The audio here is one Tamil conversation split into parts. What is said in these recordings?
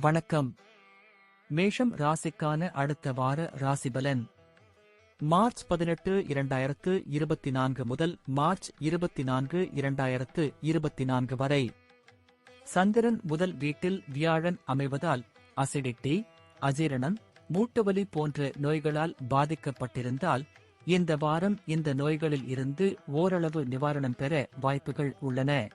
வணக்கம். மேஷம் ராசிக்கான அடுத்த வார ராசிபலன். மார்ச் பதினெட்டு இரண்டாயிரத்து இருபத்தி நான்கு முதல் மார்ச் இருபத்தி நான்கு இரண்டாயிரத்து இருபத்தி நான்கு வரை. சந்திரன் முதல் வீட்டில் வியாழன் அமைவதால் அசிடிட்டி அஜீரணம் மூட்டுவலி போன்ற நோய்களால் பாதிக்கப்பட்டிருந்தால் இந்த வாரம் இந்த நோய்களில் இருந்து ஓரளவு நிவாரணம் பெற வாய்ப்புகள் உள்ளன.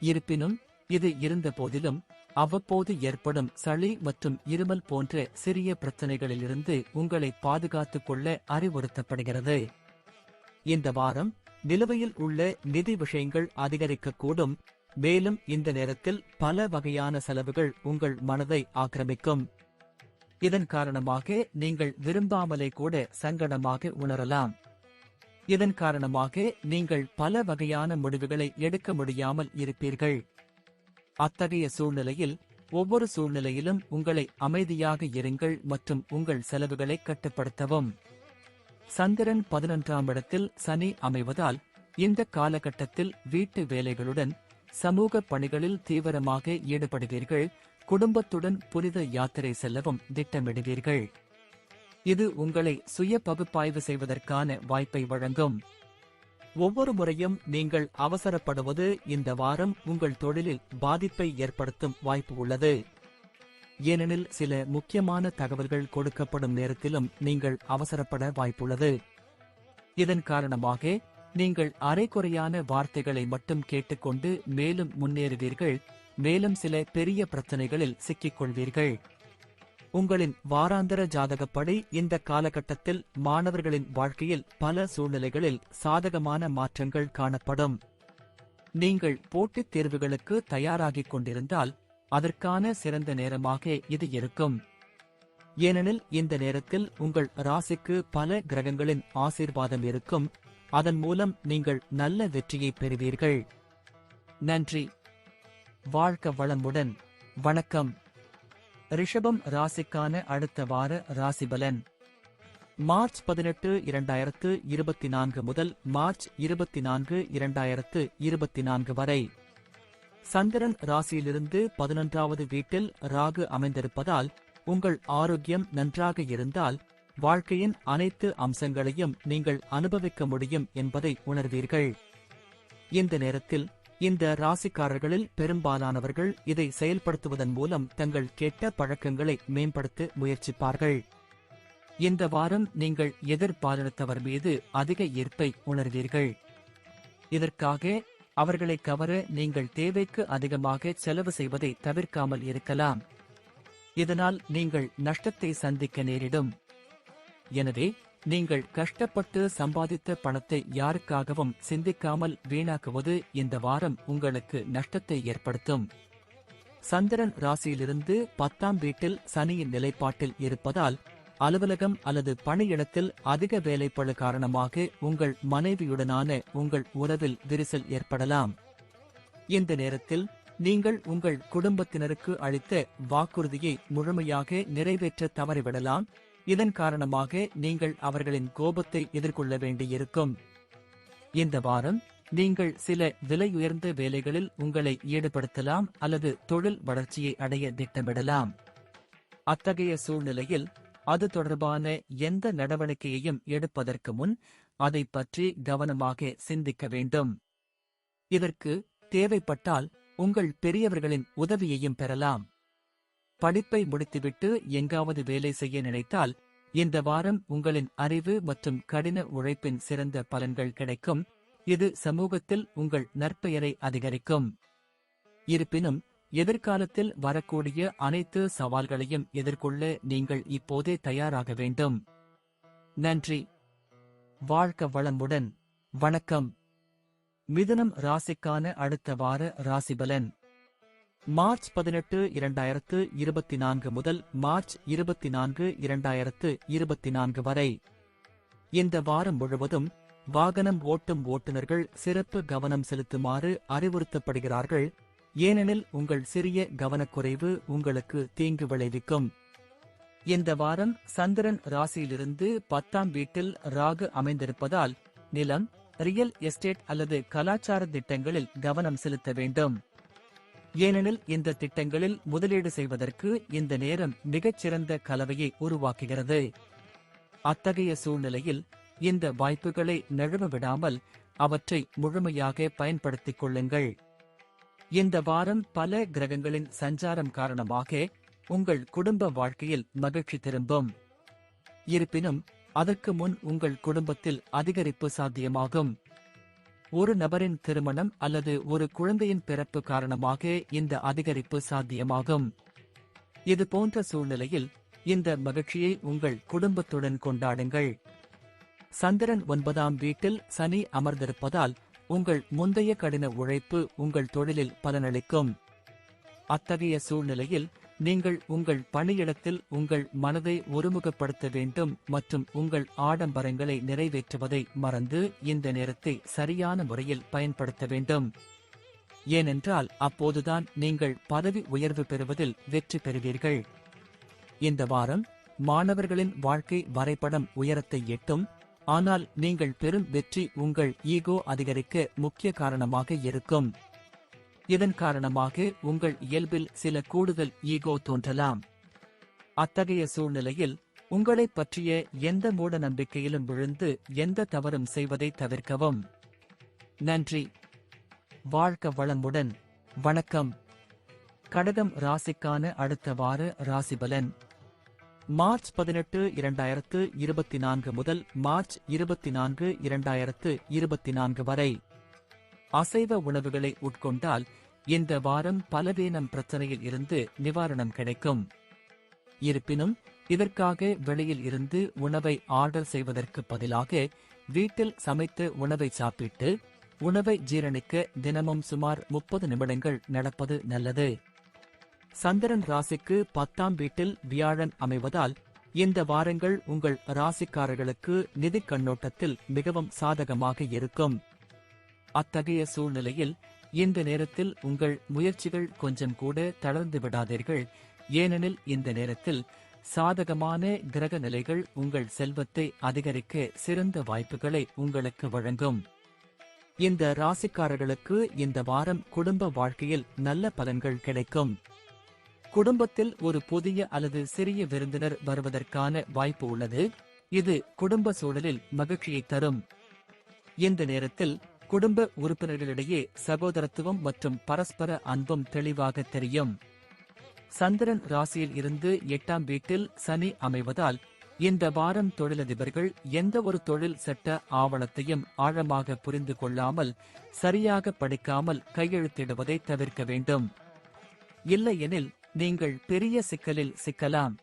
இருப்பினும் இது இருந்த போதிலும் அவ்வப்போது ஏற்படும் சளி மற்றும் இருமல் போன்ற சிறிய பிரச்சனைகளிலிருந்து உங்களை பாதுகாத்துக் கொள்ள அறிவுறுத்தப்படுகிறது. இந்த வாரம் நிலுவையில் உள்ள நிதி விஷயங்கள் அதிகரிக்கக்கூடும். மேலும் இந்த நேரத்தில் பல வகையான செலவுகள் உங்கள் மனதை ஆக்கிரமிக்கும். இதன் காரணமாக நீங்கள் விரும்பாமலே கூட சங்கடமாக உணரலாம். இதன் காரணமாக நீங்கள் பல வகையான முடிவுகளை எடுக்க முடியாமல் இருப்பீர்கள். அத்தகைய சூழ்நிலையில் ஒவ்வொரு சூழ்நிலையிலும் உங்களை அமைதியாக இருங்கள் மற்றும் உங்கள் செலவுகளை கட்டுப்படுத்தவும். சந்திரன் பதினொன்றாம் இடத்தில் சனி அமைவதால் இந்த காலகட்டத்தில் வீட்டு வேலைகளுடன் சமூக பணிகளில் தீவிரமாக ஈடுபடுவீர்கள் குடும்பத்துடன் புனித யாத்திரை செல்லவும் திட்டமிடுவீர்கள். இது உங்களை சுய பகுப்பாய்வு செய்வதற்கான வாய்ப்பை வழங்கும். ஒவ்வொரு முறையும் நீங்கள் அவசரப்படுவது இந்த வாரம் உங்கள் தொழிலில் பாதிப்பை ஏற்படுத்தும் வாய்ப்பு உள்ளது. ஏனெனில் சில முக்கியமான தகவல்கள் கொடுக்கப்படும் நேரத்திலும் நீங்கள் அவசரப்பட வாய்ப்புள்ளது. இதன் காரணமாக நீங்கள் அரைக்குறையான வார்த்தைகளை மட்டும் கேட்டுக்கொண்டு மேலும் முன்னேறுவீர்கள். மேலும் சில பெரிய பிரச்சனைகளில் சிக்கிக்கொள்வீர்கள். உங்களின் வாராந்தர ஜாதகப்படி இந்த காலகட்டத்தில் மாணவர்களின் வாழ்க்கையில் பல சூழ்நிலைகளில் சாதகமான மாற்றங்கள் காணப்படும். நீங்கள் போட்டித் தேர்வுகளுக்கு தயாராகிக் கொண்டிருந்தால் அதற்கான சிறந்த நேரமாக இது இருக்கும். ஏனெனில் இந்த நேரத்தில் உங்கள் ராசிக்கு பல கிரகங்களின் ஆசீர்வாதம் இருக்கும். அதன் மூலம் நீங்கள் நல்ல வெற்றியை பெறுவீர்கள். நன்றி. வாழ்க்க வளமுடன். வணக்கம். ரிஷபம் ராசிக்கான அடுத்த வார ராசிபலன். மார்ச் பதினெட்டு இரண்டாயிரத்து இருபத்தி நான்கு முதல் மார்ச் இருபத்தி நான்கு இரண்டாயிரத்து இருபத்தி நான்கு வரை. சந்திரன் ராசியிலிருந்து பதினொன்றாவது வீட்டில் ராகு அமைந்திருப்பதால் உங்கள் ஆரோக்கியம் நன்றாக இருந்தால் வாழ்க்கையின் அனைத்து அம்சங்களையும் நீங்கள் அனுபவிக்க முடியும் என்பதை உணர்வீர்கள். இந்த நேரத்தில் இந்த ராசிக்காரர்களில் பெரும்பாலானவர்கள் இதை செயல்படுத்துவதன் மூலம் தங்கள் கெட்ட பழக்கங்களை மேம்படுத்த முயற்சிப்பார்கள். இந்த வாரம் நீங்கள் எதிர்பாலினத்தவர் மீது அதிக ஈர்ப்பை உணர்வீர்கள். இதற்காக அவர்களை கவர நீங்கள் தேவைக்கு அதிகமாக செலவு செய்வதை தவிர்க்காமல் இருக்கலாம். இதனால் நீங்கள் நஷ்டத்தை சந்திக்க நேரிடும். எனவே நீங்கள் கஷ்டப்பட்டு சம்பாதித்த பணத்தை யாருக்காகவும் சிந்திக்காமல் வீணாக்குவது இந்த வாரம் உங்களுக்கு நஷ்டத்தை ஏற்படுத்தும். சந்திரன் ராசியிலிருந்து பத்தாம் வீட்டில் சனியின் நிலைப்பாட்டில் இருப்பதால் அலுவலகம் அல்லது பணியிடத்தில் அதிக வேலைப்பழு காரணமாக உங்கள் மனைவியுடனான உங்கள் உறவில் விரிசல் ஏற்படலாம். இந்த நேரத்தில் நீங்கள் உங்கள் குடும்பத்தினருக்கு அளித்த வாக்குறுதியை முழுமையாக நிறைவேற்ற தவறிவிடலாம். இதன் காரணமாக நீங்கள் அவர்களின் கோபத்தை எதிர்கொள்ள வேண்டியிருக்கும். இந்த வாரம் நீங்கள் சில விலையுயர்ந்த வேலைகளில் உங்களை ஈடுபடுத்தலாம் அல்லது தொழில் வளர்ச்சியை அடைய திட்டமிடலாம். அத்தகைய சூழ்நிலையில் அது தொடர்பான எந்த நடவடிக்கையையும் எடுப்பதற்கு முன் அதை பற்றி கவனமாக சிந்திக்க வேண்டும். இதற்கு தேவைப்பட்டால் உங்கள் பெரியவர்களின் உதவியையும் பெறலாம். படிப்பை முடித்துவிட்டு எங்காவது வேலை செய்ய நினைத்தால் இந்த வாரம் உங்களின் அறிவு மற்றும் கடின உழைப்பின் சிறந்த பலன்கள் கிடைக்கும். இது சமூகத்தில் உங்கள் நற்பெயரை அதிகரிக்கும். இருப்பினும் எதிர்காலத்தில் வரக்கூடிய அனைத்து சவால்களையும் எதிர்கொள்ள நீங்கள் இப்போதே தயாராக வேண்டும். நன்றி. வாழ்க்க வளமுடன். வணக்கம். மிதுனம் ராசிக்கான அடுத்த வார ராசிபலன். மார்ச் பதினெட்டு இரண்டாயிரத்து இருபத்தி நான்கு முதல் மார்ச் இருபத்தி நான்கு இரண்டாயிரத்து இருபத்தி நான்கு வரை. இந்த வாரம் முழுவதும் வாகனம் ஓட்டும் ஓட்டுநர்கள் சிறப்பு கவனம் செலுத்துமாறு அறிவுறுத்தப்படுகிறார்கள். ஏனெனில் உங்கள் சிறிய கவனக்குறைவு உங்களுக்கு தீங்கு விளைவிக்கும். இந்த வாரம் சந்திரன் ராசியிலிருந்து பத்தாம் வீட்டில் ராகு அமைந்திருப்பதால் நிலம் ரியல் எஸ்டேட் அல்லது கலாச்சார திட்டங்களில் கவனம் செலுத்த வேண்டும். ஏனெனில் இந்த திட்டங்களில் முதலீடு செய்வதற்கு இந்த நேரம் மிகச்சிறந்த கலவையை உருவாக்குகிறது. அத்தகைய சூழ்நிலையில் இந்த வாய்ப்புகளை நழுவ விடாமல் அவற்றை முழுமையாக பயன்படுத்திக் கொள்ளுங்கள். இந்த வாரம் பல கிரகங்களின் சஞ்சாரம் காரணமாக உங்கள் குடும்ப வாழ்க்கையில் மகிழ்ச்சி திரும்பும். இருப்பினும் அதற்கு முன் உங்கள் குடும்பத்தில் அதிகரிப்பு சாத்தியமாகும். ஒரு நபரின் திருமணம் அல்லது ஒரு குழந்தையின் பிறப்பு காரணமாக இந்த அதிகரிப்பு சாத்தியமாகும். இது போன்ற சூழ்நிலையில் இந்த மகிழ்ச்சியை உங்கள் குடும்பத்துடன் கொண்டாடுங்கள். சந்திரன் ஒன்பதாம் வீட்டில் சனி அமர்ந்திருப்பதால் உங்கள் முந்தைய கடின உழைப்பு உங்கள் தொழிலில் பலனளிக்கும். அத்தகைய சூழ்நிலையில் நீங்கள் உங்கள் பணியிடத்தில் உங்கள் மனதை ஒருமுகப்படுத்த வேண்டும் மற்றும் உங்கள் ஆடம்பரங்களை நிறைவேற்றுவதை மறந்து இந்த நேரத்தை சரியான முறையில் பயன்படுத்த வேண்டும். ஏனென்றால் அப்போதுதான் நீங்கள் பதவி உயர்வு பெறுவதில் வெற்றி பெறுவீர்கள். இந்த வாரம் மாணவர்களின் வாழ்க்கை வரைபடம் உயரத்தை எட்டும். ஆனால் நீங்கள் பெறும் வெற்றி உங்கள் ஈகோ அதிகரிக்க முக்கிய காரணமாக இருக்கும். இதன் காரணமாக உங்கள் இயல்பில் சில கூடுதல் ஈகோ தோன்றலாம். அத்தகைய சூழ்நிலையில் உங்களைப் பற்றிய எந்த மூட நம்பிக்கையிலும் விழுந்து எந்த தவறும் செய்வதை தவிர்க்கவும். நன்றி. வாழ்க்க வளமுடன். வணக்கம். கடகம் ராசிக்கான அடுத்த வார ராசிபலன். மார்ச் பதினெட்டு இரண்டாயிரத்து இருபத்தி நான்கு முதல் மார்ச் இருபத்தி நான்கு இரண்டாயிரத்து இருபத்தி நான்கு வரை. அசைவ உணவுகளை உட்கொண்டால் இந்த வாரம் பலவீனம் பிரச்சனையில் இருந்து நிவாரணம் கிடைக்கும். இருப்பினும் இதற்காக வெளியில் இருந்து உணவை ஆர்டர் செய்வதற்கு பதிலாக வீட்டில் சமைத்து உணவை சாப்பிட்டு உணவை ஜீரணிக்க தினமும் சுமார் முப்பது நிமிடங்கள் நடப்பது நல்லது. சந்திரன் ராசிக்கு பத்தாம் வீட்டில் வியாழன் அமைவதால் இந்த வாரங்கள் உங்கள் ராசிக்காரர்களுக்கு நிதி கண்ணோட்டத்தில் மிகவும் சாதகமாக இருக்கும். அத்தகைய சூழ்நிலையில் இந்த நேரத்தில் உங்கள் முயற்சிகள் கொஞ்சம் கூட தளர்ந்து விடாதீர்கள். ஏனெனில் இந்த நேரத்தில் சாதகமான கிரக நிலைகள் உங்கள் செல்வத்தை அதிகரிக்க சிறந்த வாய்ப்புகளை உங்களுக்கு வழங்கும். இந்த ராசிக்காரர்களுக்கு இந்த வாரம் குடும்ப வாழ்க்கையில் நல்ல பலன்கள் கிடைக்கும். குடும்பத்தில் ஒரு புதிய அல்லது சிறிய விருந்தினர் வருவதற்கான வாய்ப்பு உள்ளது. இது குடும்ப சூழலில் மகிழ்ச்சியை தரும். இந்த நேரத்தில் குடும்ப உறுப்பினர்களிடையே சகோதரத்துவம் மற்றும் பரஸ்பர அன்பும் தெளிவாக தெரியும். சந்திரன் ராசியில் இருந்து எட்டாம் வீட்டில் சனி அமைவதால் இந்த வாரம் தொழிலதிபர்கள் எந்த ஒரு தொழில் சட்ட ஆவணத்தையும் ஆழமாக புரிந்து கொள்ளாமல் சரியாக படிக்காமல் கையெழுத்திடுவதை தவிர்க்க வேண்டும். இல்லையெனில் நீங்கள் பெரிய சிக்கலில் சிக்கலாம்.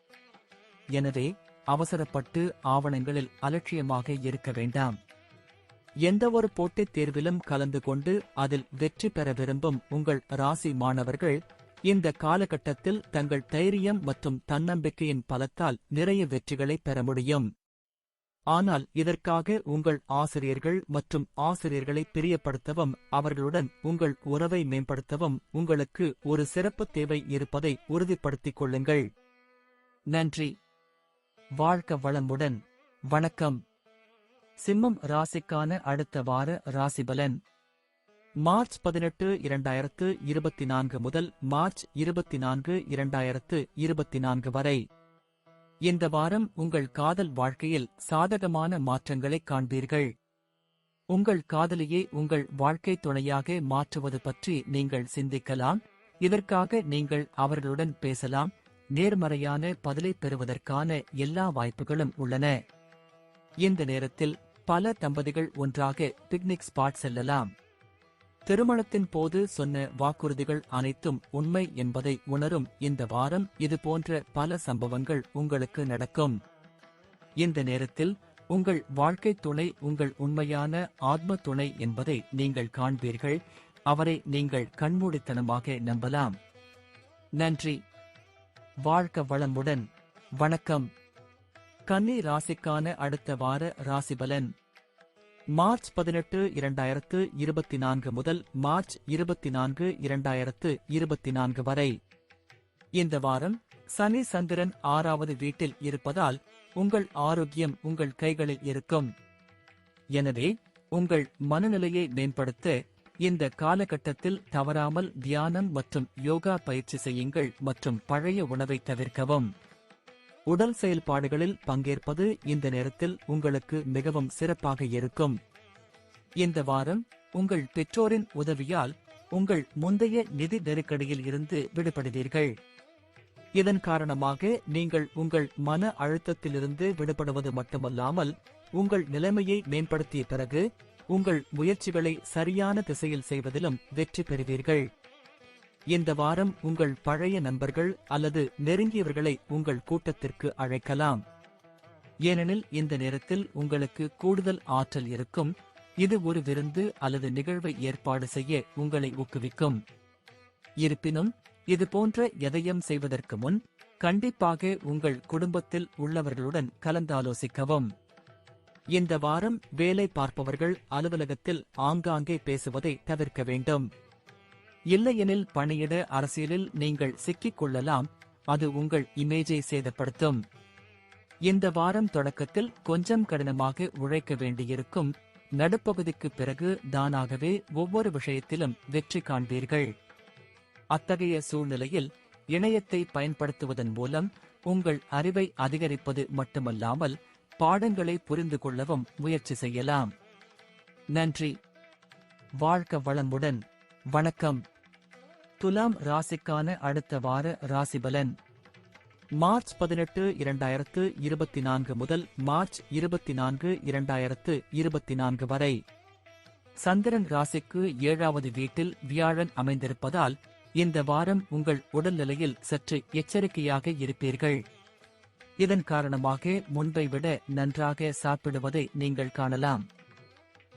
எனவே அவசரப்பட்டு ஆவணங்களில் அலட்சியமாக இருக்க வேண்டாம். எந்த ஒரு போட்டித் தேர்விலும் கலந்து கொண்டு அதில் வெற்றி பெற விரும்பும் உங்கள் ராசி மாணவர்கள் இந்த காலகட்டத்தில் தங்கள் தைரியம் மற்றும் தன்னம்பிக்கையின் பலத்தால் நிறைய வெற்றிகளை பெற முடியும். ஆனால் இதற்காக உங்கள் ஆசிரியர்கள் மற்றும் ஆசிரியர்களை பிரியப்படுத்தவும் அவர்களுடன் உங்கள் உறவை மேம்படுத்தவும் உங்களுக்கு ஒரு சிறப்பு தேவை இருப்பதை உறுதிப்படுத்திக் கொள்ளுங்கள். நன்றி. வாழ்க்க வளமுடன். வணக்கம். சிம்மம் ராசிக்கான அடுத்த வார ராசிபலன். மார்ச் பதினெட்டு இரண்டாயிரத்து இருபத்தி நான்கு முதல் மார்ச் இருபத்தி நான்கு இரண்டாயிரத்து இருபத்தி நான்கு வரை. இந்த வாரம் உங்கள் காதல் வாழ்க்கையில் சாதகமான மாற்றங்களை காண்பீர்கள். உங்கள் காதலியை உங்கள் வாழ்க்கை துணையாக மாற்றுவது பற்றி நீங்கள் சிந்திக்கலாம். இதற்காக நீங்கள் அவர்களுடன் பேசலாம். நேர்மறையான பதிலை பெறுவதற்கான எல்லா வாய்ப்புகளும் உள்ளன. இந்த நேரத்தில் பல தம்பதிகள் ஒன்றாக பிக்னிக் ஸ்பாட் செல்லலாம். திருமணத்தின் போது சொன்ன வாக்குறுதிகள் அனைத்தும் உண்மை என்பதை உணரும் இந்த வாரம் இது போன்ற பல சம்பவங்கள் உங்களுக்கு நடக்கும். இந்த நேரத்தில் உங்கள் வாழ்க்கை துணை உங்கள் உண்மையான ஆத்ம துணை என்பதை நீங்கள் காண்பீர்கள். அவரை நீங்கள் கண்மூடித்தனமாக நம்பலாம். நன்றி. வாழ்க்க வளமுடன். வணக்கம். கன்னி ராசிக்கான அடுத்த வார ராசிபலன். மார்ச் பதினெட்டு இரண்டாயிரத்து இருபத்தி நான்கு முதல் மார்ச் இருபத்தி நான்கு இரண்டாயிரத்து இருபத்தி நான்கு வரை. இந்த வாரம் சனி சந்திரன் ஆறாவது வீட்டில் இருப்பதால் உங்கள் ஆரோக்கியம் உங்கள் கைகளில் இருக்கும். எனவே உங்கள் மனநிலையை மேம்படுத்த இந்த காலகட்டத்தில் தவறாமல் தியானம் மற்றும் யோகா பயிற்சி செய்யுங்கள் மற்றும் பழைய உணவை தவிர்க்கவும். உடல் செயல்பாடுகளில் பங்கேற்பது இந்த நேரத்தில் உங்களுக்கு மிகவும் சிறப்பாக இருக்கும். இந்த வாரம் உங்கள் பெற்றோரின் உதவியால் உங்கள் முந்தைய நிதி நெருக்கடியில் இருந்து விடுபடுவீர்கள். இதன் காரணமாக நீங்கள் உங்கள் மன அழுத்தத்திலிருந்து விடுபடுவது மட்டுமல்லாமல் உங்கள் நிலைமையை மேம்படுத்திய பிறகு உங்கள் முயற்சிகளை சரியான திசையில் செய்வதிலும் வெற்றி பெறுவீர்கள். இந்த வாரம் உங்கள் பழைய நண்பர்கள் அல்லது நெருங்கியவர்களை உங்கள் கூட்டத்திற்கு அழைக்கலாம். ஏனெனில் இந்த நேரத்தில் உங்களுக்கு கூடுதல் ஆற்றல் இருக்கும். இது ஒரு விருந்து அல்லது நிகழ்வை ஏற்பாடு செய்ய உங்களை ஊக்குவிக்கும். இருப்பினும் இது போன்ற எதையும் செய்வதற்கு முன் கண்டிப்பாக உங்கள் குடும்பத்தில் உள்ளவர்களுடன் கலந்தாலோசிக்கவும். இந்த வாரம் வேலை பார்ப்பவர்கள் அலுவலகத்தில் ஆங்காங்கே பேசுவதை தவிர்க்க வேண்டும். இல்லையெனில் பணியிட அரசியலில் நீங்கள் சிக்கிக் கொள்ளலாம் அது உங்கள் இமேஜை சேதப்படுத்தும். இந்த வாரம் தொடக்கத்தில் கொஞ்சம் கடினமாக உழைக்க வேண்டியிருக்கும். நடுப்பகுதிக்கு பிறகு தானாகவே ஒவ்வொரு விஷயத்திலும் வெற்றி காண்பீர்கள். அத்தகைய சூழ்நிலையில் இணையத்தை பயன்படுத்துவதன் மூலம் உங்கள் அறிவை அதிகரிப்பது மட்டுமல்லாமல் பாடங்களை புரிந்து கொள்ளவும் முயற்சி செய்யலாம். நன்றி. வாழ்க்க வளமுடன். வணக்கம். துலாம் ராசிக்கான அடுத்த வார ராசிபலன். மார்ச் பதினெட்டு இரண்டாயிரத்து இருபத்தி நான்கு முதல் மார்ச் இருபத்தி நான்கு இரண்டாயிரத்து இருபத்தி நான்கு வரை. சந்திரன் ராசிக்கு ஏழாவது வீட்டில் வியாழன் அமைந்திருப்பதால் இந்த வாரம் உங்கள் உடல்நிலையில் சற்று எச்சரிக்கையாக இருப்பீர்கள். இதன் காரணமாக முன்பை விட நன்றாக சாப்பிடுவதை நீங்கள் காணலாம்.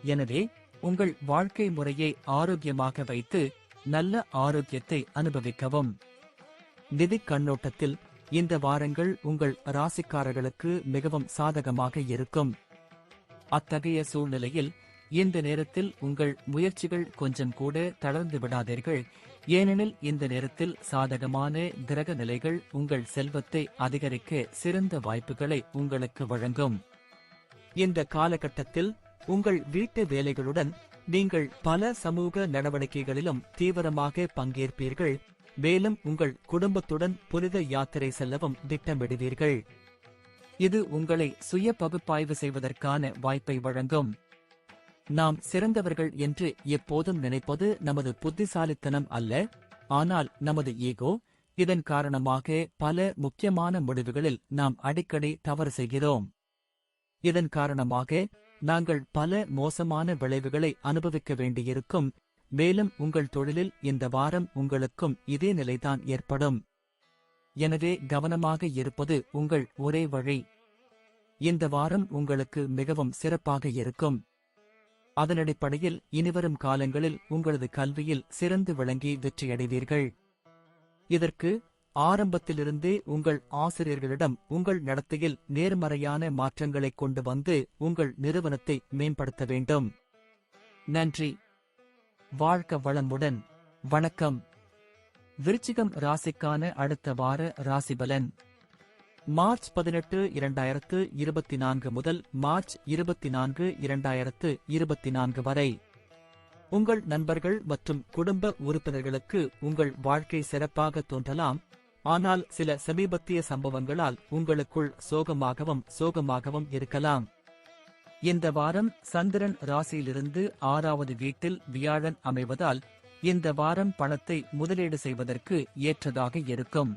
எனவே உங்கள் வாழ்க்கை முறையை ஆரோக்கியமாக வைத்து நல்ல ஆரோக்கியத்தை அனுபவிக்கவும். நிதி கண்ணோட்டத்தில் இந்த வாரங்கள் உங்கள் ராசிக்காரர்களுக்கு மிகவும் சாதகமாக இருக்கும். அத்தகைய சூழ்நிலையில் இந்த நேரத்தில் உங்கள் முயற்சிகள் கொஞ்சம் கூட தளர்ந்து விடாதீர்கள். ஏனெனில் இந்த நேரத்தில் சாதகமான கிரக நிலைகள் உங்கள் செல்வத்தை அதிகரிக்க சிறந்த வாய்ப்புகளை உங்களுக்கு வழங்கும். இந்த காலகட்டத்தில் உங்கள் வீட்டு வேலைகளுடன் நீங்கள் பல சமூக நடவடிக்கைகளிலும் தீவிரமாக பங்கேற்பீர்கள். மேலும் உங்கள் குடும்பத்துடன் புனித யாத்திரை செல்லவும் திட்டமிடுவீர்கள். இது உங்களை சுய பகுப்பாய்வு செய்வதற்கான வாய்ப்பை வழங்கும். நாம் சிறந்தவர்கள் என்று எப்போதும் நினைப்பது நமது புத்திசாலித்தனம் அல்ல. ஆனால் நமது ஈகோ இதன் காரணமாக பல முக்கியமான முடிவுகளில் நாம் அடிக்கடி தவறு செய்கிறோம். இதன் காரணமாக நாங்கள் பல மோசமான விளைவுகளை அனுபவிக்க வேண்டியிருக்கும். மேலும் உங்கள் தொழிலில் இந்த வாரம் உங்களுக்கும் இதே நிலைதான் ஏற்படும். எனவே கவனமாக இருப்பது உங்கள் ஒரே வழி. இந்த வாரம் உங்களுக்கு மிகவும் சிறப்பாக இருக்கும். அதனடிப்படையில் இனிவரும் காலங்களில் உங்களது கல்வியில் சிறந்து விளங்கி வெற்றியடைவீர்கள். இதற்கு ஆரம்பத்திலிருந்தே உங்கள் ஆசிரியர்களிடம் உங்கள் நடத்தையில் நேர்மறையான மாற்றங்களை கொண்டு வந்து உங்கள் நிறுவனத்தை மேம்படுத்த வேண்டும். நன்றி. வாழ்க்க வளமுடன். வணக்கம். விருச்சிகம் ராசிக்கான அடுத்த வார ராசிபலன். மார்ச் பதினெட்டு இரண்டாயிரத்து இருபத்தி நான்கு முதல் மார்ச் இருபத்தி நான்கு இரண்டாயிரத்து இருபத்தி நான்கு வரை. உங்கள் நண்பர்கள் மற்றும் குடும்ப உறுப்பினர்களுக்கு உங்கள் வாழ்க்கை சிறப்பாக தோன்றலாம். ஆனால் சில சமீபத்திய சம்பவங்களால் உங்களுக்குள் சோகமாகவும் சோகமாகவும் இருக்கலாம். இந்த வாரம் சந்திரன் ராசியிலிருந்து ஆறாவது வீட்டில் வியாழன் அமைவதால் இந்த வாரம் பணத்தை முதலீடு செய்வதற்கு ஏற்றதாக இருக்கும்.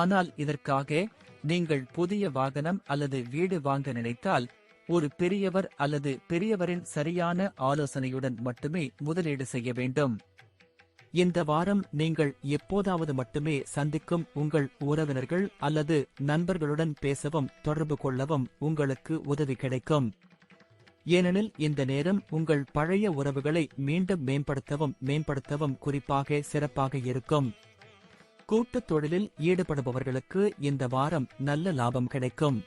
ஆனால் இதற்காக நீங்கள் புதிய வாகனம் அல்லது வீடு வாங்க நினைத்தால் ஒரு பெரியவர் அல்லது பெரியவரின் சரியான ஆலோசனையுடன் மட்டுமே முதலீடு செய்ய வேண்டும். இந்த வாரம் நீங்கள் எப்போதாவது மட்டுமே சந்திக்கும் உங்கள் உறவினர்கள் அல்லது நண்பர்களுடன் பேசவும் தொடர்பு கொள்ளவும் உங்களுக்கு உதவி கிடைக்கும். ஏனெனில் இந்த நேரம் உங்கள் பழைய உறவுகளை மீண்டும் மேம்படுத்தவும் மேம்படுத்தவும் குறிப்பாக சிறப்பாக இருக்கும். கூட்டுத் தொழிலில் ஈடுபடுபவர்களுக்கு இந்த வாரம் நல்ல லாபம் கிடைக்கும்.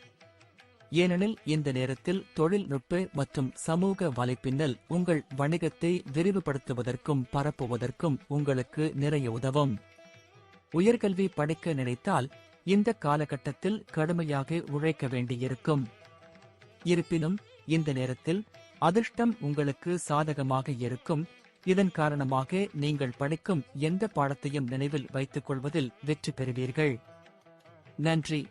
ஏனெனில் இந்த நேரத்தில் தொழில்நுட்ப மற்றும் சமூக வலைப்பின்னல் உங்கள் வணிகத்தை விரிவுபடுத்துவதற்கும் பரப்புவதற்கும் உங்களுக்கு நிறைய உதவும். உயர்கல்வி படிக்க நினைத்தால் இந்த காலகட்டத்தில் கடுமையாக உழைக்க வேண்டியிருக்கும். இருப்பினும் இந்த நேரத்தில் அதிர்ஷ்டம் உங்களுக்கு சாதகமாக இருக்கும். இதன் காரணமாக நீங்கள் படிக்கும் எந்த பாடத்தையும் நினைவில் வைத்துக் கொள்வதில் வெற்றி பெறுவீர்கள். நன்றி.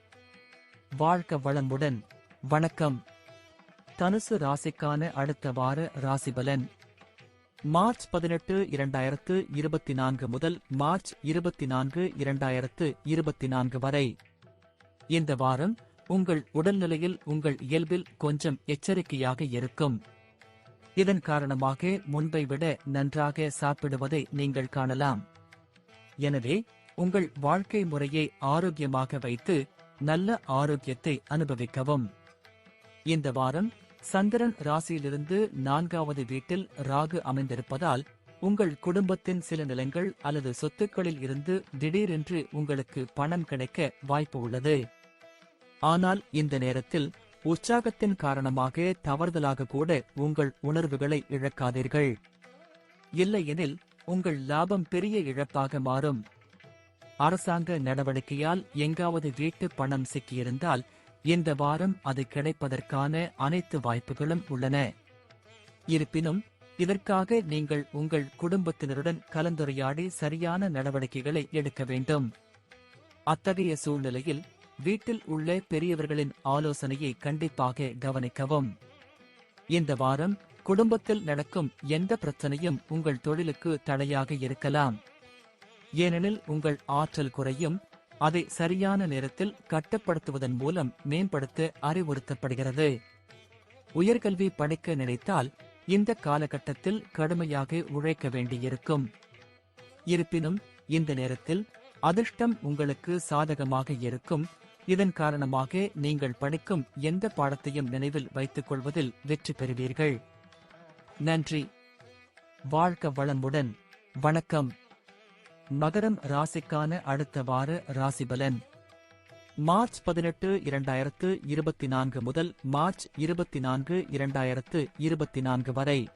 வாழ்க்க வளமுடன். வணக்கம். தனுசு ராசிக்கான அடுத்த வார ராசிபலன். மார்ச் பதினெட்டு இரண்டாயிரத்து இருபத்தி நான்கு முதல் மார்ச் இருபத்தி நான்கு இரண்டாயிரத்து இருபத்தி நான்கு வரை. இந்த வாரம் உங்கள் உடல்நிலையில் உங்கள் இயல்பில் கொஞ்சம் எச்சரிக்கையாக இருக்கும். இதன் காரணமாக முன்பை விட நன்றாக சாப்பிடுவதை நீங்கள் காணலாம். எனவே உங்கள் வாழ்க்கை முறையை ஆரோக்கியமாக வைத்து நல்ல ஆரோக்கியத்தை அனுபவிக்கவும். இந்த வாரம் சந்திரன் ராசியிலிருந்து நான்காவது வீட்டில் ராகு அமைந்திருப்பதால் உங்கள் குடும்பத்தின் சில நிலங்கள் அல்லது சொத்துக்களில் இருந்து திடீரென்று உங்களுக்கு பணம் கிடைக்க வாய்ப்பு உள்ளது. ஆனால் இந்த நேரத்தில் உற்சாகத்தின் காரணமாக தவறுதலாக கூட உங்கள் உணர்வுகளை இழக்காதீர்கள். இல்லையெனில் உங்கள் லாபம் பெரிய இழப்பாக மாறும். அரசாங்க நடவடிக்கையால் எங்காவது வீட்டு பணம் சிக்கியிருந்தால் இந்த வாரம் அது கிடைப்பதற்கான அனைத்து வாய்ப்புகளும் உள்ளன. இருப்பினும் இதற்காக நீங்கள் உங்கள் குடும்பத்தினருடன் கலந்துரையாடி சரியான நடவடிக்கைகளை எடுக்க வேண்டும். அத்தகைய சூழ்நிலையில் வீட்டில் உள்ள பெரியவர்களின் ஆலோசனையை கண்டிப்பாக கவனிக்கவும். இந்த வாரம் குடும்பத்தில் நடக்கும் எந்த பிரச்சனையும் உங்கள் தொழிலுக்கு தடையாக இருக்கலாம். ஏனெனில் உங்கள் ஆற்றல் குறையும் அதை சரியான நேரத்தில் கட்டப்படுத்துவதன் மூலம் மேம்படுத்த அறிவுறுத்தப்படுகிறது. உயர்கல்வி படிக்க நினைத்தால் இந்த காலகட்டத்தில் கடுமையாக உழைக்க வேண்டியிருக்கும். இருப்பினும் இந்த நேரத்தில் அதிர்ஷ்டம் உங்களுக்கு சாதகமாக இருக்கும். இதன் காரணமாக நீங்கள் படிக்கும் எந்த பாடத்தையும் நினைவில் வைத்துக் கொள்வதில் வெற்றி பெறுவீர்கள். நன்றி. வாழ்க்க வளமுடன். வணக்கம். மகரம் ராசிக்கான அடுத்த வார ராசிபலன். மார்ச் பதினெட்டு இரண்டாயிரத்து இருபத்தி நான்கு முதல் மார்ச் இருபத்தி நான்கு இரண்டாயிரத்து இருபத்தி நான்கு வரை.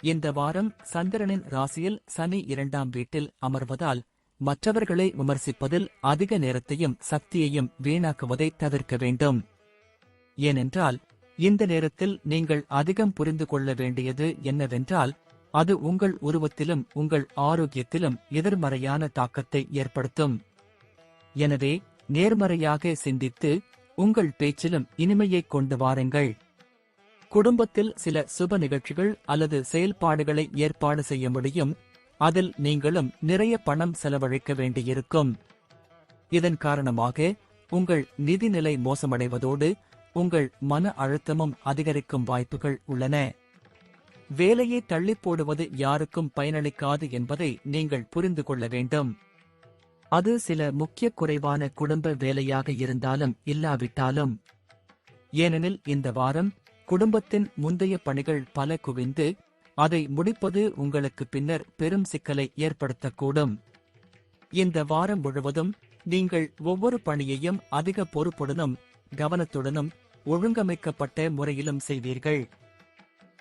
இந்த வாரம் சந்திரனின் ராசியில் சனி இரண்டாம் வீட்டில் அமர்வதால் மற்றவர்களை விமர்சிப்பதில் அதிக நேரத்தையும் சக்தியையும் வீணாக்குவதை தவிர்க்க வேண்டும். ஏனென்றால் இந்த நேரத்தில் நீங்கள் அதிகம் புரிந்து கொள்ள வேண்டியது என்னவென்றால் அது உங்கள் உருவத்திலும் உங்கள் ஆரோக்கியத்திலும் எதிர்மறையான தாக்கத்தை ஏற்படுத்தும். எனவே நேர்மறையாக சிந்தித்து உங்கள் பேச்சிலும் இனிமையை கொண்டு வாருங்கள். குடும்பத்தில் சில சுப நிகழ்ச்சிகள் அல்லது செயல்பாடுகளை ஏற்பாடு செய்ய முடியும். அதில் நீங்களும் நிறைய பணம் செலவழிக்க வேண்டியிருக்கும். இதன் காரணமாக உங்கள் நிதிநிலை மோசமடைவதோடு உங்கள் மன அழுத்தமும் அதிகரிக்கும் வாய்ப்புகள் உள்ளன. வேலையை தள்ளிப்போடுவது யாருக்கும் பயனளிக்காது என்பதை நீங்கள் புரிந்து கொள்ள வேண்டும். அது சில முக்கிய குறைவான குடும்ப வேலையாக இருந்தாலும் இல்லாவிட்டாலும். ஏனெனில் இந்த வாரம் குடும்பத்தின் முந்தைய பணிகள் பல குவிந்து அதை முடிப்பது உங்களுக்கு பின்னர் பெரும் சிக்கலை ஏற்படுத்தக்கூடும். இந்த வாரம் முழுவதும் நீங்கள் ஒவ்வொரு பணியையும் அதிக பொறுப்புடனும் கவனத்துடனும் ஒழுங்கமைக்கப்பட்ட முறையிலும் செய்வீர்கள்.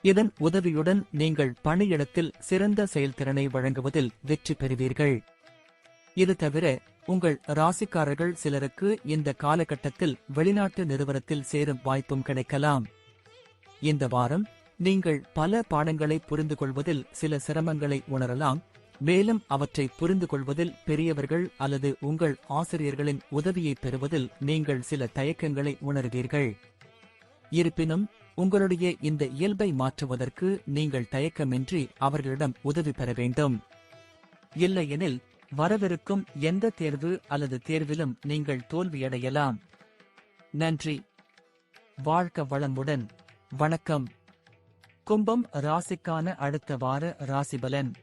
இதன் உதவியுடன் நீங்கள் பணியிடத்தில் சிறந்த செயல்திறனை வழங்குவதில் வெற்றி பெறுவீர்கள். இது தவிர உங்கள் ராசிக்காரர்கள் சிலருக்கு இந்த காலகட்டத்தில் வெளிநாட்டு நிறுவனத்தில் சேரும் வாய்ப்பும் கிடைக்கலாம். இந்த வாரம் நீங்கள் பல பாடங்களை புரிந்து கொள்வதில் சில சிரமங்களை உணரலாம். மேலும் அவற்றை புரிந்து கொள்வதில் பெரியவர்கள் அல்லது உங்கள் ஆசிரியர்களின் உதவியை பெறுவதில் நீங்கள் சில தயக்கங்களை உணர்வீர்கள். இருப்பினும் உங்களுடைய இந்த இயல்பை மாற்றுவதற்கு நீங்கள் தயக்கமின்றி அவர்களிடம் உதவி பெற வேண்டும். இல்லையெனில் வரவிருக்கும் எந்த தேர்வு அல்லது தேர்விலும் நீங்கள் தோல்வியடையலாம். நன்றி. வாழ்க்க வளமுடன். வணக்கம். கும்பம் ராசிக்கான அடுத்த வார ராசிபலன்.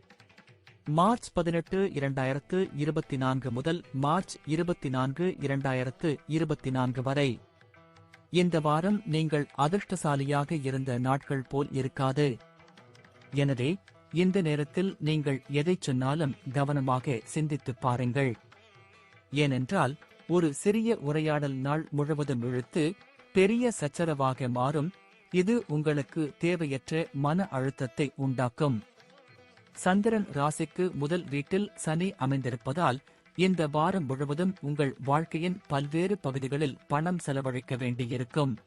மார்ச் பதினெட்டு இரண்டாயிரத்து இருபத்தி நான்கு முதல் மார்ச் இருபத்தி நான்கு இரண்டாயிரத்து இருபத்தி நான்கு வரை. இந்த வாரம் நீங்கள் அதிர்ஷ்டசாலியாக இருந்த நாட்கள் போல் இருக்காது. எனவே இந்த நேரத்தில் நீங்கள் எதைச் சொன்னாலும் கவனமாக சிந்தித்துப் பாருங்கள். ஏனென்றால் ஒரு சிறிய உரையாடல் நாள் முழுவதும் இழுத்து பெரிய சச்சரவாக மாறும். இது உங்களுக்கு தேவையற்ற மன அழுத்தத்தை உண்டாக்கும். சந்திரன் ராசிக்கு முதல் வீட்டில் சனி அமைந்திருப்பதால் இந்த வாரம் முழுவதும் உங்கள் வாழ்க்கையின் பல்வேறு பகுதிகளில் பணம் செலவழிக்க வேண்டியிருக்கும்.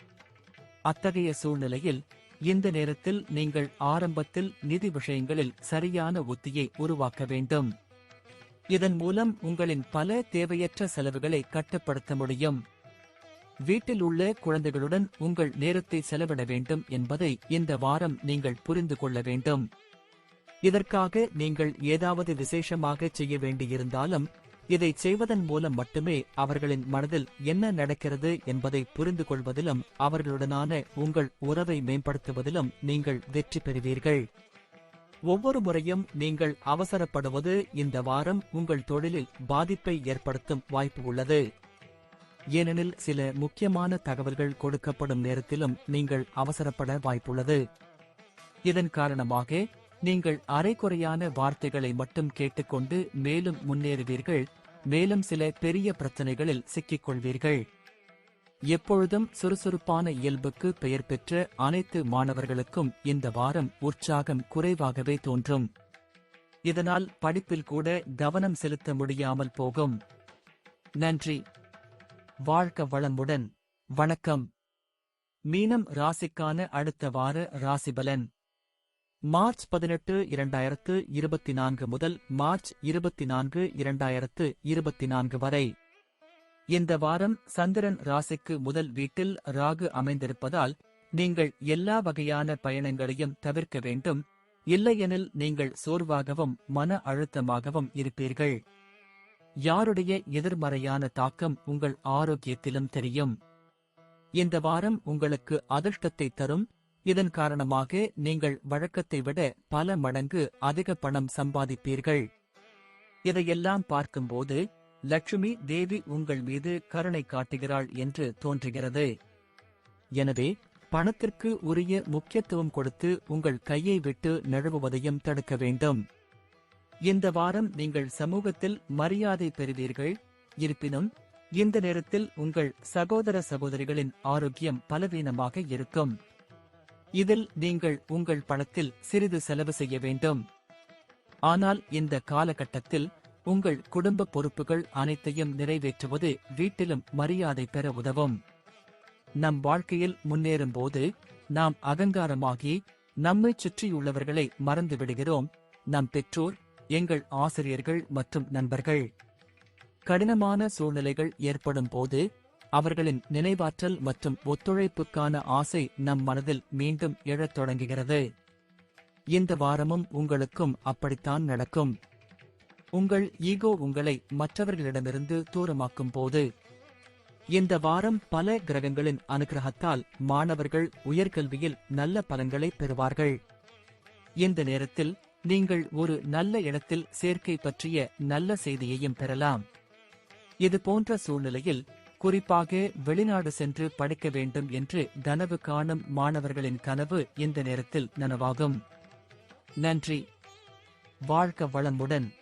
அத்தகைய சூழ்நிலையில் இந்த நேரத்தில் நீங்கள் ஆரம்பத்தில் நிதி விஷயங்களில் சரியான உத்தியை உருவாக்க வேண்டும். இதன் மூலம் உங்களின் பல தேவையற்ற செலவுகளை கட்டுப்படுத்த முடியும். வீட்டில் உள்ள குழந்தைகளுடன் உங்கள் நேரத்தை செலவிட வேண்டும் என்பதை இந்த வாரம் நீங்கள் புரிந்து கொள்ள வேண்டும். இதற்காக நீங்கள் ஏதாவது விசேஷமாக செய்ய வேண்டியிருந்தாலும் இதை செய்வதன் மூலம் மட்டுமே அவர்களின் மனதில் என்ன நடக்கிறது என்பதை புரிந்து கொள்வதிலும் அவர்களுடனான உங்கள் உறவை மேம்படுத்துவதிலும் நீங்கள் வெற்றி பெறுவீர்கள். ஒவ்வொரு முறையும் நீங்கள் அவசரப்படுவது இந்த வாரம் உங்கள் தொழிலில் பாதிப்பை ஏற்படுத்தும் வாய்ப்பு உள்ளது. ஏனெனில் சில முக்கியமான தகவல்கள் கொடுக்கப்படும் நேரத்திலும் நீங்கள் அவசரப்பட வாய்ப்புள்ளது. இதன் காரணமாக நீங்கள் அரைக்குறையான வார்த்தைகளை மட்டும் கேட்டுக்கொண்டு மேலும் முன்னேறுவீர்கள். மேலும் சில பெரிய பிரச்சனைகளில் சிக்கிக் கொள்வீர்கள் எப்பொழுதும் சுறுசுறுப்பான இயல்புக்கு பெயர் பெற்ற அனைத்து மாணவர்களுக்கும் இந்த வாரம் உற்சாகம் குறைவாகவே தோன்றும். இதனால் படிப்பில் கூட கவனம் செலுத்த முடியாமல் போகும். நன்றி. வாழ்க்க வளமுடன். வணக்கம். மீனம் ராசிக்கான அடுத்த வார ராசிபலன். மார்ச் பதினெட்டு இரண்டாயிரத்து இருபத்தி நான்கு முதல் மார்ச் இருபத்தி நான்கு இரண்டாயிரத்து இருபத்தி நான்கு வரை. இந்த வாரம் சந்திரன் ராசிக்கு முதல் வீட்டில் ராகு அமைந்திருப்பதால் நீங்கள் எல்லா வகையான பயணங்களையும் தவிர்க்க வேண்டும். இல்லையெனில் நீங்கள் சோர்வாகவும் மன அழுத்தமாகவும் இருப்பீர்கள். யாருடைய எதிர்மறையான தாக்கம் உங்கள் ஆரோக்கியத்திலும் தெரியும். இந்த வாரம் உங்களுக்கு அதிர்ஷ்டத்தை தரும். இதன் காரணமாக நீங்கள் வழக்கத்தை விட பல மடங்கு அதிக பணம் சம்பாதிப்பீர்கள். இதையெல்லாம் பார்க்கும்போது லட்சுமி தேவி உங்கள் மீது கருணை காட்டுகிறாள் என்று தோன்றுகிறது. எனவே பணத்திற்கு உரிய முக்கியத்துவம் கொடுத்து உங்கள் கையை விட்டு நழுவுவதையும் தடுக்க வேண்டும். இந்த வாரம் நீங்கள் சமூகத்தில் மரியாதை பெறுவீர்கள். இருப்பினும் இந்த நேரத்தில் உங்கள் சகோதர சகோதரிகளின் ஆரோக்கியம் பலவீனமாக இருக்கும். இதில் நீங்கள் உங்கள் பணத்தில் சிறிது செலவு செய்ய வேண்டும். ஆனால் இந்த காலகட்டத்தில் உங்கள் குடும்ப பொறுப்புகள் அனைத்தையும் நிறைவேற்றுவது வீட்டிலும் மரியாதை பெற உதவும். நம் வாழ்க்கையில் முன்னேறும் போது நாம் அகங்காரமாகி நம்மை சுற்றியுள்ளவர்களை மறந்துவிடுகிறோம் நம் பெற்றோர் எங்கள் ஆசிரியர்கள் மற்றும் நண்பர்கள். கடினமான சூழ்நிலைகள் ஏற்படும் போது அவர்களின் நினைவாற்றல் மற்றும் ஒத்துழைப்புக்கான ஆசை நம் மனதில் மீண்டும் எழத் தொடங்குகிறது. இந்த வாரமும் உங்களுக்கும் அப்படித்தான் நடக்கும். உங்கள் ஈகோ உங்களை மற்றவர்களிடமிருந்து தூரமாக்கும் போது இந்த வாரம் பல கிரகங்களின் அனுகிரகத்தால் மாணவர்கள் உயர்கல்வியில் நல்ல பலன்களை பெறுவார்கள். இந்த நேரத்தில் நீங்கள் ஒரு நல்ல இடத்தில் சேர்க்கை பற்றிய நல்ல செய்தியையும் பெறலாம். இது போன்ற சூழ்நிலையில் குறிப்பாக வெளிநாடு சென்று படிக்க வேண்டும் என்று கனவு காணும் மாணவர்களின் கனவு இந்த நேரத்தில் நனவாகும். நன்றி. வாழ்க வளமுடன்.